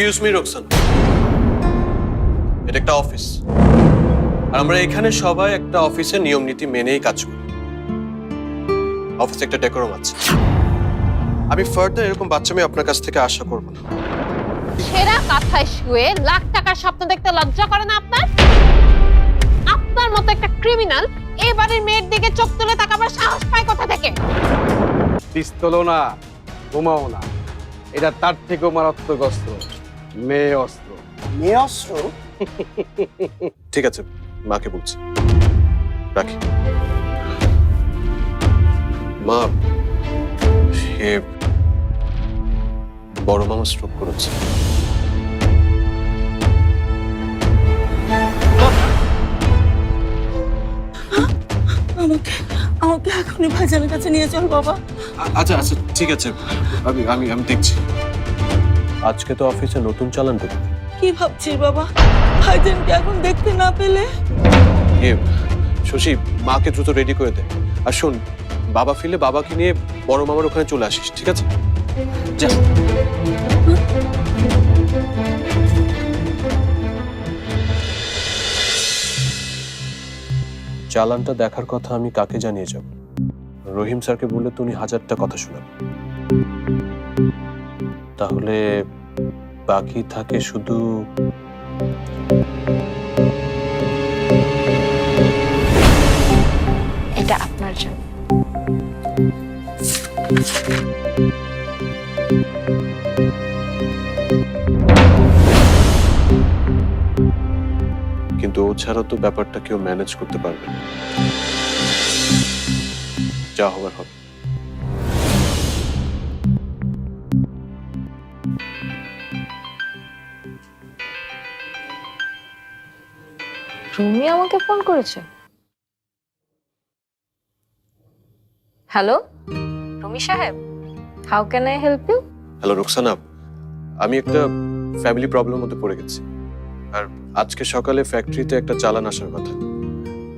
Excuse me Roksan এটা একটা office আর আমরা এখানে সবাই একটা অফিসের নিয়ম নীতি মেনেই কাজ করি। অফিসে একটা ডেকোরাম আছে। আমি ফার্দার এরকম বাচ্চা মেয়ে আপনার কাছ থেকে আশা করব না। সেরা কাঁথায় শুয়ে লাখ টাকার স্বপ্ন দেখতে লজ্জা করে না আপনার? আপনার মতো একটা ক্রিমিনাল এই বাড়ির মেয়ের দিকে চোখ তুলে তাকাবার সাহস পায় কোথা থেকে? পিস্তলও না বোমাও না। এটা তার থেকেও মারাত্মক অস্ত্র। মেয়ে অস্ত্র মেয়ে অস্ত্র ঠিক আছে মাকে বলছি। রাখি। মা সে বড় মামা স্ট্রোক করেছে। আমাকে আমাকে এখনই ভাইজানের কাছে নিয়ে চল বাবা। আচ্ছা আচ্ছা ঠিক আছে। আমি আমি আমি দেখছি। আজকে তো অফিসে নতুন চালান দেবো। কি ভাবছিস বাবা? ভাইজানকে এখন দেখতে না পেলে? ইয়ে শশী মাকে দ্রুত রেডি করে দে। আর শোন বাবা ফিরলে বাবাকে নিয়ে বড় মামার ওখানে চলে আসিস ঠিক আছে? যা। চালানটা দেখার কথা আমি কাকে জানিয়ে যাব? রহিম স্যারকে বললে তো উনি হাজারটা কথা শোনাবেন তাহলে বাকি থাকে শুধু এটা আপনার জন্য। কিন্তু ও ছাড়া তো ব্যাপারটা কেউ ম্যানেজ করতে পারবে না। যা হবার হবে। রুমি আমাকে ফোন করেছে? হ্যালো? রুমি সাহেব how can I help you hello Roksana আমি একটা ফ্যামিলি প্রবলেমের মধ্যে পড়ে গেছি। আর আজকে সকালে ফ্যাক্টরিতে একটা চালান আসার কথা।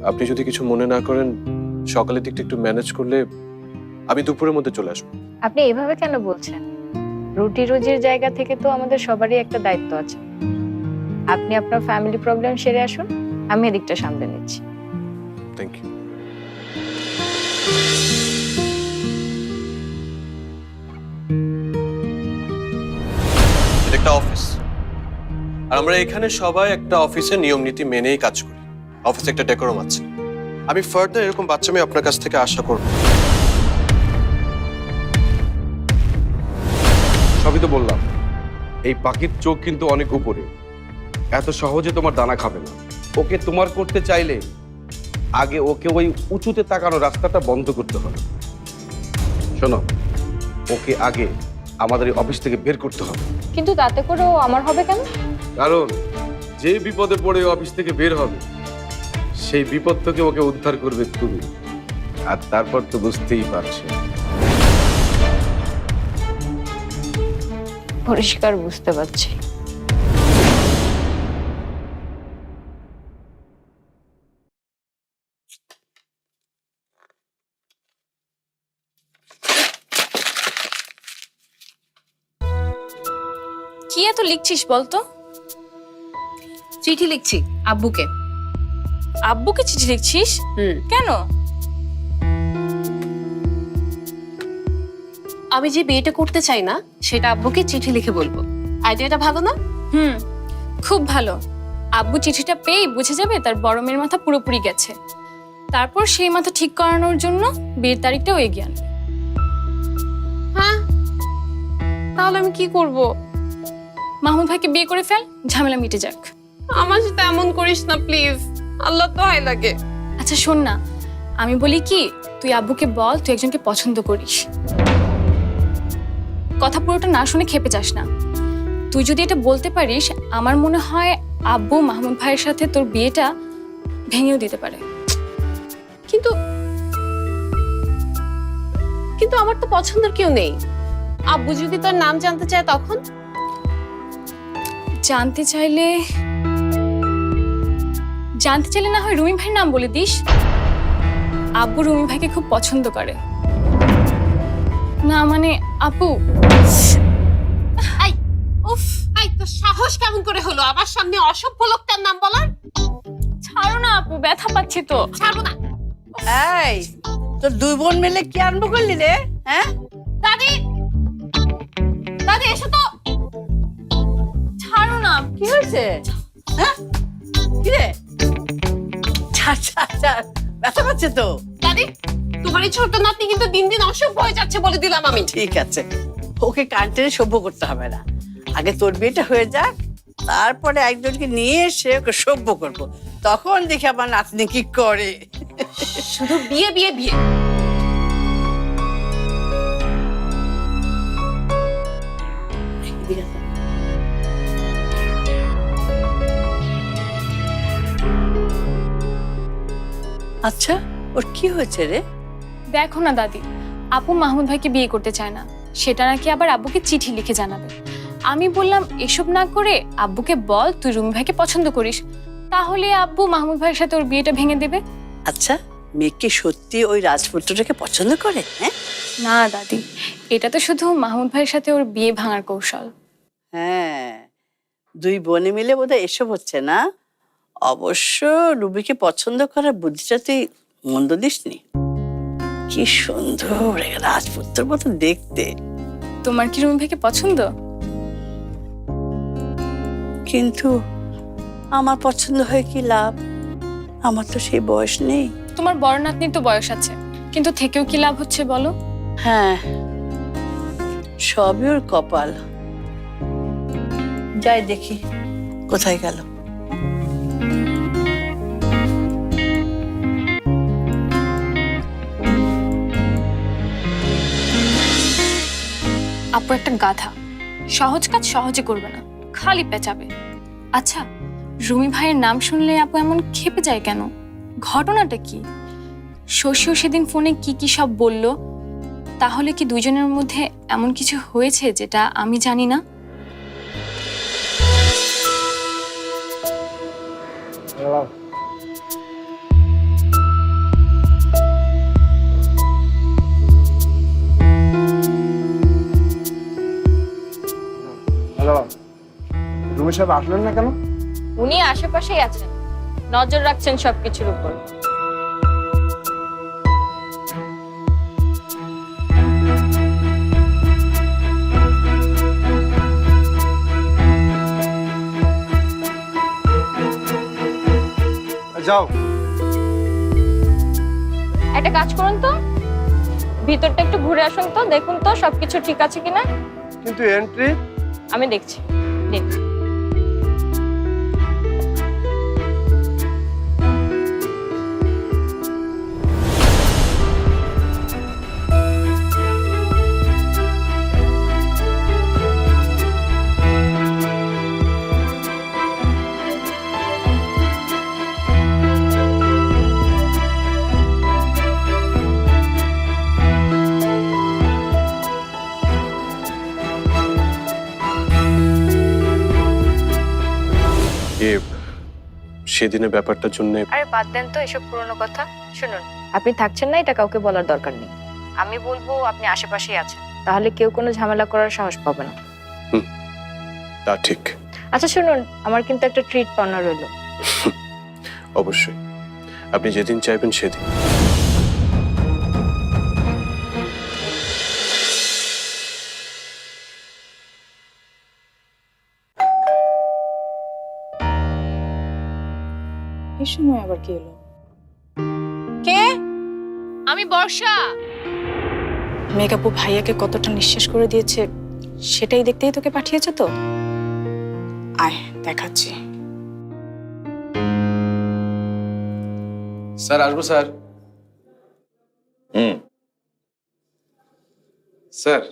আপনি যদি কিছু মনে না করেন সকালের দিকটা একটু ম্যানেজ করলে আমি দুপুরের মধ্যে চলে আসব। আপনি এভাবে কেন বলছেন? রুটি রুজির জায়গা থেকে তো আমাদের সবারই একটা দায়িত্ব আছে। আপনি আপনার ফ্যামিলি প্রবলেম সেরে আসুন। আমি এদিকটা সামলে নিচ্ছি। থ্যাংক ইউ একটা অফিস আর আমরা এখানে সবাই একটা অফিসের নিয়ম নীতি মেনেই কাজ করি। অফিসে একটা ডেকোরাম আছে। আমি ফার্দার এরকম বাচ্চা মেয়ে আপনার কাছ থেকে আশা করব। সবই তো বললাম। এই পাখির চোখ কিন্তু অনেক উপরে। এত সহজে তোমার দানা খাবে না। ওকে তোমার করতে চাইলে আগে ওকে ওই উঁচুতে তাকানো রাস্তাটা বন্ধ করতে হবে। শোনো ওকে আগে আমাদের এই অফিস থেকে বের করতে হবে। কিন্তু তাতে করে ও আমার হবে কেন? কারণ যে বিপদে পড়ে ও অফিস থেকে বের হবে সেই বিপদ থেকে ওকে উদ্ধার করবে তুমি। আর তারপর তো বুঝতেই পারছ। পরিষ্কার বুঝতে পারছি। এত লিখছিস বলতো? চিঠি লিখছি আব্বুকে। আব্বুকে চিঠি লিখছিস? হুম। কেন? আমি যে বিয়েটা করতে চাই না সেটা আব্বুকে চিঠি লিখে বলব। আইডিয়াটা ভালো না? হুম খুব ভালো। আব্বু চিঠিটা পেয়েই বুঝে যাবে তার বড় মেয়ের মাথা পুরোপুরি গেছে। তারপর সেই মাথা ঠিক করানোর জন্য বিয়ের তারিখটাও এগিয়ে আনবে। হ্যাঁ তাহলে আমি কি করব? মাহমুদ ভাইকে বিয়ে করে ফেল ঝামেলা মিটে যাক। আমার সাথে এমন করিস না প্লিজ। আল্লাহ তো হাই লাগে। আচ্ছা শোন না। আমি বলি কি তুই আব্বুকে বল তুই একজনকে পছন্দ করিস। কথা পুরোটা না শুনে খেপে যাস না। তুই যদি এটা বলতে পারিস আমার মনে হয় আব্বু মাহমুদ ভাইয়ের সাথে তোর বিয়েটা ভেঙেও দিতে পারে। কিন্তু কিন্তু আমার তো পছন্দের কেউ নেই। আব্বু যদি তোর নাম জানতে চায় তখন? জানতে চাইলে জানতে চাইলে না হয় রুমি ভাইয়ের নাম বলে দিস। আব্বু রুমি ভাইকে খুব পছন্দ করে। না মানে আপু? উফ আই তো তো সাহস কেমন করে হলো? আমার সামনে অসভ্য লোকটার নাম বলার? ছাড়ো না আপু ব্যথা পাচ্ছি তো। ছাড়বো না। এই তোর দুই বোন মিলে কি আরম্ভ করলি রে? হ্যাঁ? দাদি দাদি এসো তো। ছাড়ো কি হয়েছে? হ্যাঁ? কি রে ছাড় ছাড় ছাড় ব্যথা পাচ্ছে তো। দাদি তোমার এই ছোট নাতনি কিন্তু দিন দিন অসভ্য হয়ে যাচ্ছে বলে দিলাম আমি। ঠিক আছে। ওকে কান্টেনে সভ্য করতে হবে না। আগে তোর বিয়েটা হয়ে যাক তারপরে একজনকে নিয়ে এসে ওকে সভ্য করব। তখন দেখি আমার নাতনি কি করে। শুধু বিয়ে বিয়ে বিয়ে। আচ্ছা ওর কি হয়েছে রে? দেখো না দাদি আপু মাহমুদ ভাইকে বিয়ে করতে চায় না। সেটা নাকি আবার আব্বুকে চিঠি লিখে জানাবে। আমি বললাম এসব না করে আব্বুকে বল তুই রুমি ভাইকে পছন্দ করিস। তাহলে আব্বু মাহমুদ ভাইয়ের সাথে ওর বিয়েটা ভেঙে দেবে। আচ্ছা মেয়েকে সত্যি ওই রাজপুত্রটাকে পছন্দ করে হ্যাঁ? না দাদি এটা তো শুধু মাহমুদ ভাইয়ের সাথে ওর বিয়ে ভাঙার কৌশল। হ্যাঁ দুই বোনে মিলে বোধহয় এসব হচ্ছে না? অবশ্য রুবিকে পছন্দ করার বুদ্ধিটা তুই মন্দ দিসনি। কি সুন্দর রাজপুত্র মতো দেখতে। তোমার কি রুমি ভাইকে পছন্দ? কিন্তু আমার পছন্দ হয় কি লাভ? আমার তো সেই বয়স নেই। তোমার বড় নাতনির তো বয়স আছে। কিন্তু থেকেও কি লাভ হচ্ছে বলো? হ্যাঁ সবই ওর কপাল। যাই দেখি কোথায় গেল? আপু একটা গাধা। সহজ কাজ সহজে করবে না। খালি পেঁচাবে। আচ্ছা রুমি ভাইয়ের নাম শুনলে আপু এমন খেপে যায় কেন? ঘটনাটা কি? শশীও সেদিন ফোনে কি কি সব বলল? তাহলে কি দুজনের মধ্যে এমন কিছু হয়েছে যেটা আমি জানি না? হ্যালো রুমি সাহেব আসলেন না কেন? উনি আশেপাশেই আছেন। নজর রাখছেন সবকিছুর উপর। যাও। একটা কাজ করুন তো। ভিতরটা একটু ঘুরে আসুন তো দেখুন তো সবকিছু ঠিক আছে কিনা। কিন্তু এন্ট্রি আমি দেখছি। সেদিনের ব্যাপারটার জন্য আরে বাদ দেন তো এসব পুরনো কথা। শুনুন আপনি থাকছেন না এটা কাউকে বলার দরকার নেই। আমি বলব আপনি আশেপাশেই আছেন তাহলে কেউ কোনো ঝামেলা করার সাহস পাবে না। তা ঠিক। আচ্ছা শুনুন আমার কিন্তু একটা ট্রিট পাওনা রইল। অবশ্যই। আপনি যেদিন চাইবেন সেদিন। সময় আবার কে এলো? কে? আমি বর্ষা। মেঘাপু ভাইয়াকে কতটা নিঃশ্বাস করে দিয়েছে সেটাই দেখতেই তোকে পাঠিয়েছে তো? আয় দেখাচ্ছি। স্যার আসব স্যার। হুম। স্যার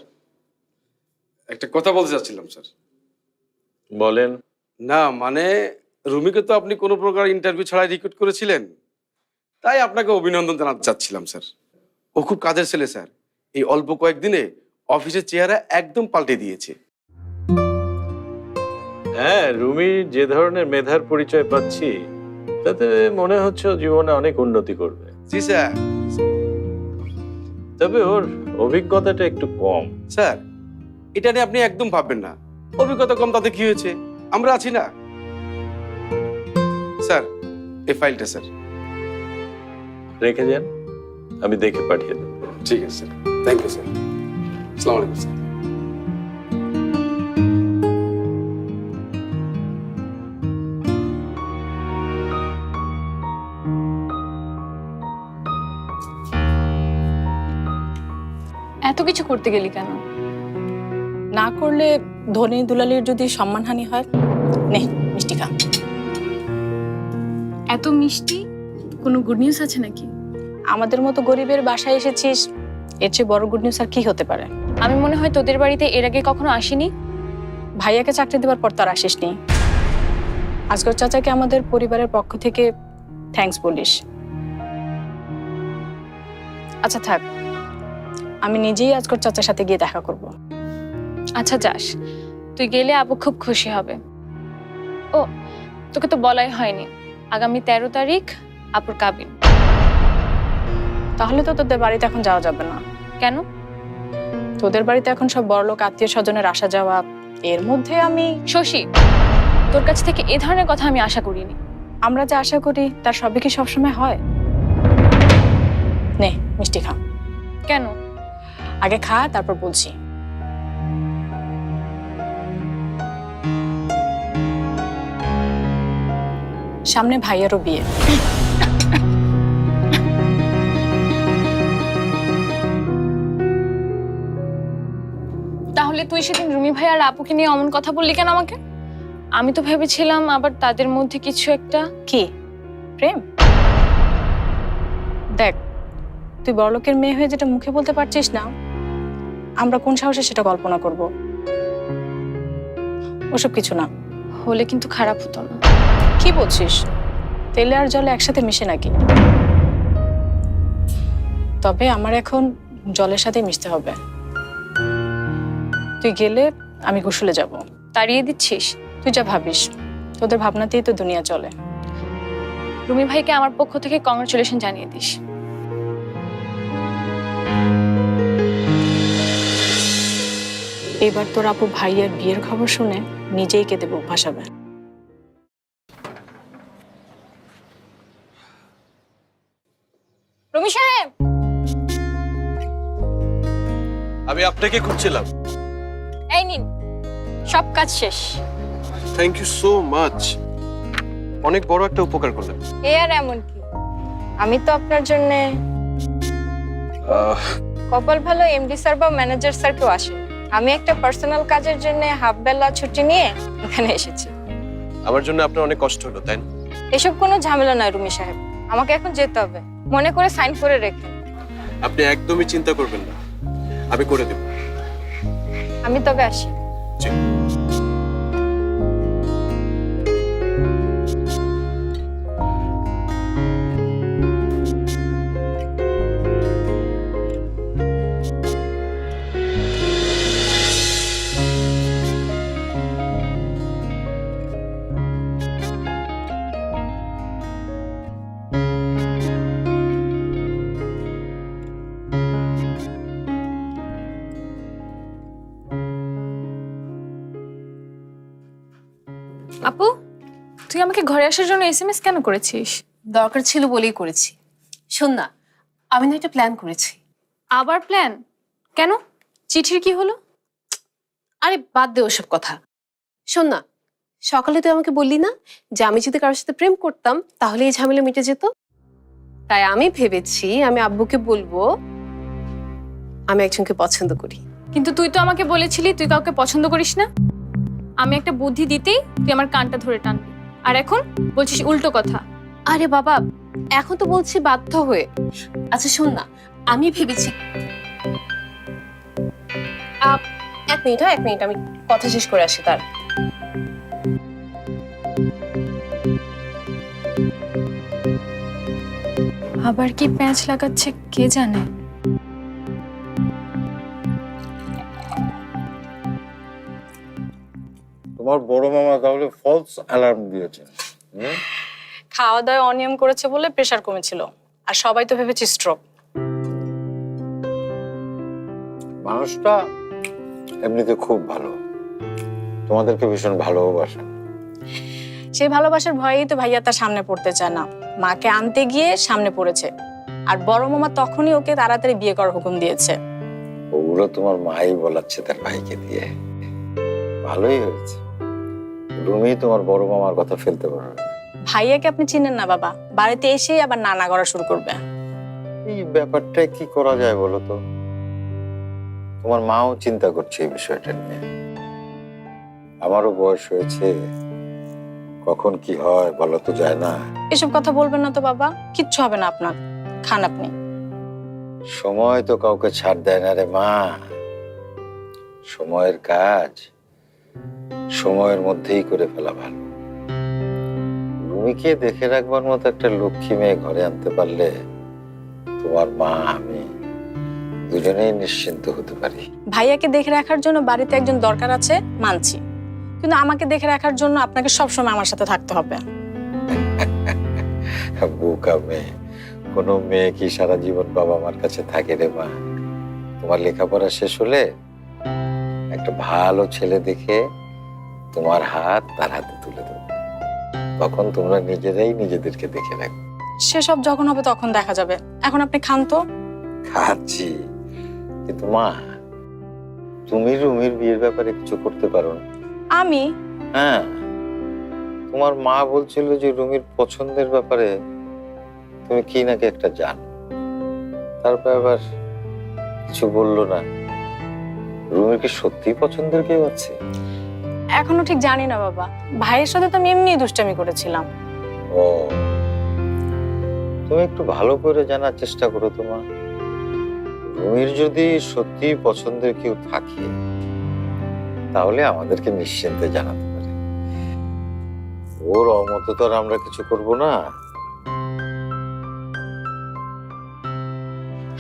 একটা কথা বলতে চাচ্ছিলাম স্যার। বলেন। না মানে রুমিকে তো আপনি কোনো প্রকার ইন্টারভিউ ছাড়াই রিক্রুট করেছিলেন। তাই আপনাকে অভিনন্দন জানাতে চাচ্ছিলাম স্যার। ও খুব কাজের ছেলে স্যার। এই অল্প কয়েকদিনে অফিসের চেহারা একদম পাল্টে দিয়েছে। হ্যাঁ রুমি যে ধরনের মেধার পরিচয় পাচ্ছি তাতে মনে হচ্ছে জীবনে অনেক উন্নতি করবে। জি স্যার। তবে ওর অভিজ্ঞতাটা একটু কম। স্যার এটা নিয়ে আপনি একদম ভাববেন না। অভিজ্ঞতা কম তাতে কি হয়েছে? আমরা আছি না। স্যার এই ফাইলটা স্যার। রেখে যান আমি দেখে পাঠিয়ে দেবো। ঠিক আছে স্যার। থ্যাংক ইউ স্যার আসসালামু আলাইকুম স্যার। এত কিছু করতে গেলি কেন? না করলে ধনী দুলালির যদি সম্মানহানি হয় নে মিষ্টি খা। এত মিষ্টি? কোনো গুড নিউজ আছে নাকি? আমাদের মতো গরিবের বাসায় এসেছিস, এর চেয়ে বড় গুড নিউজ আর কি হতে পারে? আমি মনে হয় তোদের বাড়িতে এর আগে কখনো আসিনি। ভাইয়াকে চাকরি দেওয়ার পর তো আর আসিসনি। আজকের চাচাকে আমাদের পরিবারের পক্ষ থেকে থ্যাঙ্কস বলিস। আচ্ছা থাক, আমি নিজেই আজকের চাচার সাথে গিয়ে দেখা করব। আচ্ছা যাস, তুই গেলে আপু খুব খুশি হবে। ও, তোকে তো বলাই হয়নি। আগামী তেরো তারিখ আপুর কাবিন তাহলে তো তোদের বাড়িতে এখন যাওয়া যাবে না। কেন? তোদের বাড়িতে এখন সব বড়লোক আত্মীয় স্বজনের আসা যাওয়া এর মধ্যে আমি শশী তোর কাছ থেকে এ ধরনের কথা আমি আশা করিনি। আমরা যা আশা করি তার সবই কি সবসময় হয়? নে মিষ্টি খা। কেন? আগে খা তারপর বলছি। সামনে ভাইয়ারও বিয়ে। তাহলে তুই সেদিন রুমি ভাই আর আপুকে নিয়ে অমন কথা বললি কেন আমাকে? আমি তো ভেবেছিলাম আবার তাদের মধ্যে কিছু একটা কি? প্রেম। দেখ তুই বড়লোকের মেয়ে হয়ে যেটা মুখে বলতে পারছিস না আমরা কোন সাহসে সেটা কল্পনা করব? ওসব কিছু না। হলে কিন্তু খারাপ হতো না। কি বলছিস? তেলে আর জলে একসাথে মিশে নাকি? তবে আমার এখন জলের সাথে মিশতে হবে। তুই গেলে আমি গোসলে যাব। তাড়িয়ে দিচ্ছিস? তুই যা ভাবিস। তোদের ভাবনাতেই তো দুনিয়া চলে। রুমি ভাইকে আমার পক্ষ থেকে কংগ্রেচুলেশন জানিয়ে দিস। এবার তোর আপু ভাইয়ের বিয়ের খবর শুনে নিজেই কেঁদে বুক ভাসাবে আমি আপনাকে খুঁজছিলাম। এই নিন সব কাজ শেষ। থ্যাংক ইউ সো মাচ অনেক বড় একটা উপকার করলেন। এ আর এমন কি? আমি তো আপনার জন্য কপাল ভালো এমডি স্যার বা ম্যানেজার স্যার কেউ আসে আমি একটা পার্সোনাল কাজের জন্য হাফ বেলা ছুটি নিয়ে এখানে এসেছি। আমার জন্য আপনার অনেক কষ্ট হলো তাই না? এসব কোনো ঝামেলা নয় রুমি সাহেব। আমাকে এখন যেতে হবে। মনে করে সাইন করে রেখে। আপনি একদমই চিন্তা করবেন না। আমি করে দেব আমি তবে আসি জি। আমাকে ঘরে আসার জন্য এসএমএস কেন করেছিস? দরকার ছিল বলেই করেছি। শোন না আমি না একটা প্ল্যান করেছি। আবার প্ল্যান কেন? চিঠির কি হলো? আরে বাদ দে ওসব কথা। শোন না সকালে তুই আমাকে বললি না যে আমি যদি কারোর সাথে প্রেম করতাম তাহলে এই ঝামেলা মিটে যেত? তাই আমি ভেবেছি আমি আব্বুকে বলব আমি একজনকে পছন্দ করি। কিন্তু তুই তো আমাকে বলেছিলি তুই কাউকে পছন্দ করিস না। আমি একটা বুদ্ধি দিতেই তুই আমার কানটা ধরে টানবি। আর এখন বলছিস উল্টো কথা। আরে বাবা এখন তো বলছি বাধ্য হয়ে। আচ্ছা শোন না আমি ভেবেছি আপ, এক মিনিট হ্যাঁ এক মিনিট আমি কথা শেষ করে আসি তার আবার কি প্যাঁচ লাগাচ্ছে কে জানে? তোমার বড় মামা তাহলে ফলস অ্যালার্ম দিয়েছে। খাওয়া দাওয়া অনিয়ম করেছে বলে প্রেশার কমেছিল। আর সবাই তো ভেবেছি স্ট্রোক মানুষটা এমনিতে খুব ভালো। তোমাদেরকে ভীষণ ভালোবাসেন সেই ভালোবাসার ভয়েই তো ভাইয়া তার সামনে পড়তে চায় না। মাকে আনতে গিয়ে সামনে পড়েছে। আর বড় মামা তখনই ওকে তাড়াতাড়ি বিয়ে করার হুকুম দিয়েছে। ওগুলো তোমার মাই বলাচ্ছে তার ভাইকে দিয়ে। ভালোই হয়েছে। রুমি তোমার বড় মামার কথা ফেলতে পারবে। ভাইয়াকে আপনি চিনেন না বাবা। বাড়িতে এসেই আবার নানা করা শুরু করবে। এই ব্যাপারটা কি করা যায় বলো তো? তোমার মাও চিন্তা করছে এই বিষয়টা নিয়ে। আমারও বয়স হয়েছে। কখন কি হয় বলা তো যায় না। এসব কথা বলবেন না তো বাবা। কিচ্ছু হবে না আপনার। খান আপনি। সময় তো কাউকে ছাড় দেয় না রে মা। সময়ের কাজ। সময়ের মধ্যেই করে ফেলা ভালো। রুমিকে দেখে রাখবার মতো একটা লক্ষ্মী মেয়ে ঘরে আনতে পারলে তোমার মা আমি দুজনেই নিশ্চিন্ত হতে পারি। ভাইয়াকে দেখে রাখার জন্য বাড়িতে একজন দরকার আছে মানছি। কিন্তু আমাকে দেখে রাখার জন্য আপনাকে সবসময় আমার সাথে থাকতে হবে। বোকা মেয়ে। কোনো মেয়ে কি সারা জীবন বাবা মার কাছে থাকে রে মা? তোমার লেখাপড়া শেষ হলে একটা ভালো ছেলে দেখে তোমার হাত তার হাতে তুলে দেবো। তখন তোমরা নিজেরাই নিজেদেরকে দেখে রাখবে। সেসব যখন হবে তখন দেখা যাবে। এখন আপনি খান তো। খাচ্ছি। কিন্তু মা তুমি রুমির বিয়ের ব্যাপারে কিছু করতে পারো না। আমি? হ্যাঁ। তোমার মা বলছিল যে রুমির পছন্দের ব্যাপারে তুমি কি নাকি একটা জান। তারপর আবার কিছু বলল না। রুমির কি সত্যি পছন্দের কেউ আছে? এখনও ঠিক জানি না বাবা। ভাইয়ের সাথে তো আমি এমনি দুষ্টামি করেছিলাম। ও। তুমি একটু ভালো করে জানার চেষ্টা করো তোমার রুমির যদি সত্যি পছন্দের কেউ থাকে তাহলে আমাদেরকে নিশ্চিন্তে জানাতে পারে। ওর অমতে তো আর আমরা কিছু করব না।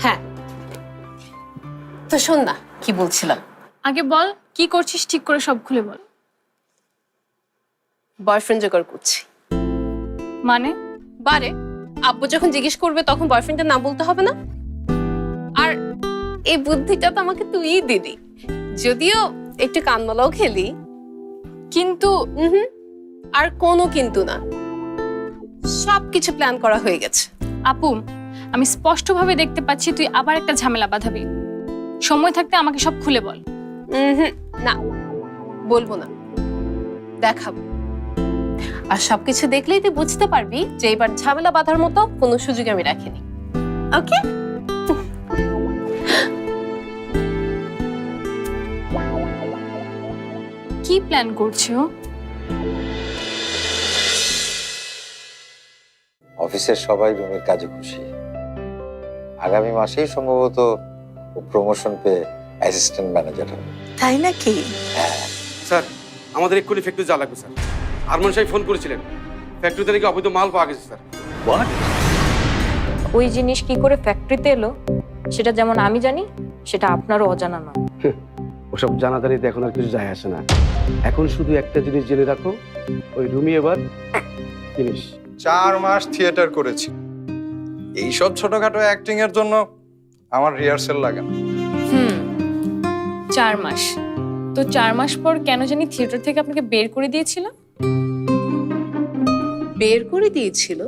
হ্যাঁ। তো শোন না কি বলছিলাম? আগে বল কি করছিস? ঠিক করে সব খুলে বল। বয়ফ্রেন্ড জোগাড় করছি। মানে? বারে? আব্বু যখন জিজ্ঞেস করবে তখন বয়ফ্রেন্ডের নাম বলতে হবে না? আর এই বুদ্ধিটা তো আমাকে তুইই দিলি। যদিও একটু কানমালাও খেলি। কিন্তু আর কোনো কিন্তু না। সব কিছু প্ল্যান করা হয়ে গেছে। আপু আমি স্পষ্টভাবে দেখতে পাচ্ছি তুই আবার একটা ঝামেলা বাঁধাবি। সময় থাকতে আমাকে সব খুলে বল। হুম। না বলব না। দেখাবো। আর সবকিছু দেখলেই তুই বুঝতে পারবি যে এবার ঝামেলা বাঁধার মতো কোনো সুযোগ আমি রাখিনি। ওকে কি প্ল্যান করছ অফিসের সবাই রুমির কাজে খুশি। আগামী মাসেই সম্ভবত প্রমোশন পেয়ে অ্যাসিস্ট্যান্ট ম্যানেজার হবে। তাই নাকি? স্যার আমাদের এক্ষুনি ফ্যাক্টরি যা লাগবে স্যার। আরমান সাহেব ফোন করেছিলেন। ফ্যাক্টরিতে নাকি অবৈধ মাল পাওয়া গেছে স্যার। ওই জিনিস কি করে ফ্যাক্টরিতে এলো? সেটা যেমন আমি জানি সেটা আপনারও অজানা নয়। ওসব জানাজানিতে এখন আর কিছু যায় আসে না। এখন শুধু একটা জিনিস জেনে রাখো ওই রুমি এবার জিনিস। চার মাস থিয়েটার করেছি। এইসব ছোটখাটো অ্যাক্টিং এর জন্য আমার রিহার্সেল লাগে না। হুম চার মাস। তো চার মাস পর কেন জানি থিয়েটার থেকে আপনাকে বের করে দিয়েছিল? বের করে দিয়েছিল।